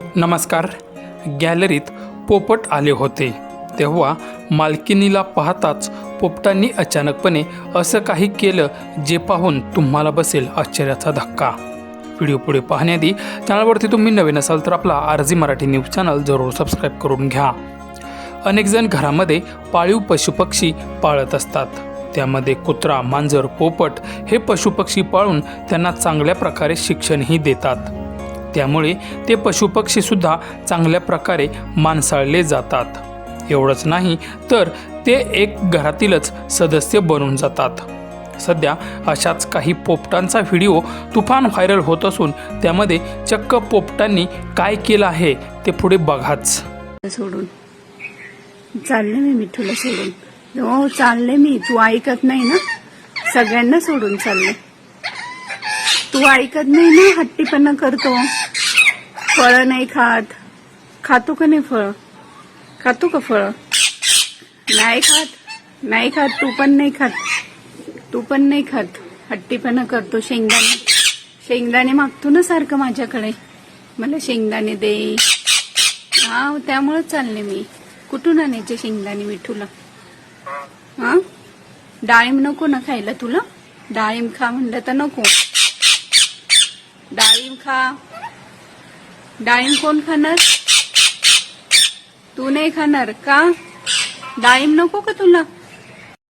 नमस्कार. गॅलरीत पोपट आले होते. तेव्हा मालकिनीला पाहताच पोपटांनी अचानकपणे असं काही केलं जे पाहून तुम्हाला बसेल आश्चर्याचा धक्का. व्हिडिओ पुढे पाहण्याआधी चॅनलवरती तुम्ही नवीन असाल तर आपला आरजी मराठी न्यूज चॅनल जरूर सबस्क्राईब करून घ्या. अनेकजण घरामध्ये पाळीव पशुपक्षी पाळत असतात. त्यामध्ये कुत्रा मांजर पोपट हे पशुपक्षी पाळून त्यांना चांगल्या प्रकारे शिक्षणही देतात. त्यामुळे ते पशुपक्षीसुद्धा चांगल्या प्रकारे मांसाळले जातात. एवढंच नाही तर ते एक घरातीलच सदस्य बनून जातात. सध्या अशाच काही पोपटांचा व्हिडिओ तुफान व्हायरल होत असून त्यामध्ये चक्क पोपटांनी काय केलं आहे ते पुढे बघाच. सोडून. चालले मी मिठूला सोडून. हो चालले मी. तू ऐकत नाही ना? सगळ्यांना सोडून चालले. तू ऐकत नाही ना हट्टीपणा करतो. फळ नाही खात. खातो का नाही फळ? खातो का फळ? नाही खात. नाही खात तू पण नाही खात. तू पण नाही खात. हट्टीपणा करतो शेंगदाणे. शेंगदाणे मागतो ना सारखं माझ्याकडे. मला शेंगदाणे दे. हा त्यामुळे चालले मी. कुठून आणायचे शेंगदाणे मिठूला? हा? डाळिंब नको ना खायला तुला? डाळिंब खा म्हणलं तर नको. डाळिंब खा. डाळिंब कोण खाणार? तू नाही खाणार का? डाळिंब नको का तुला?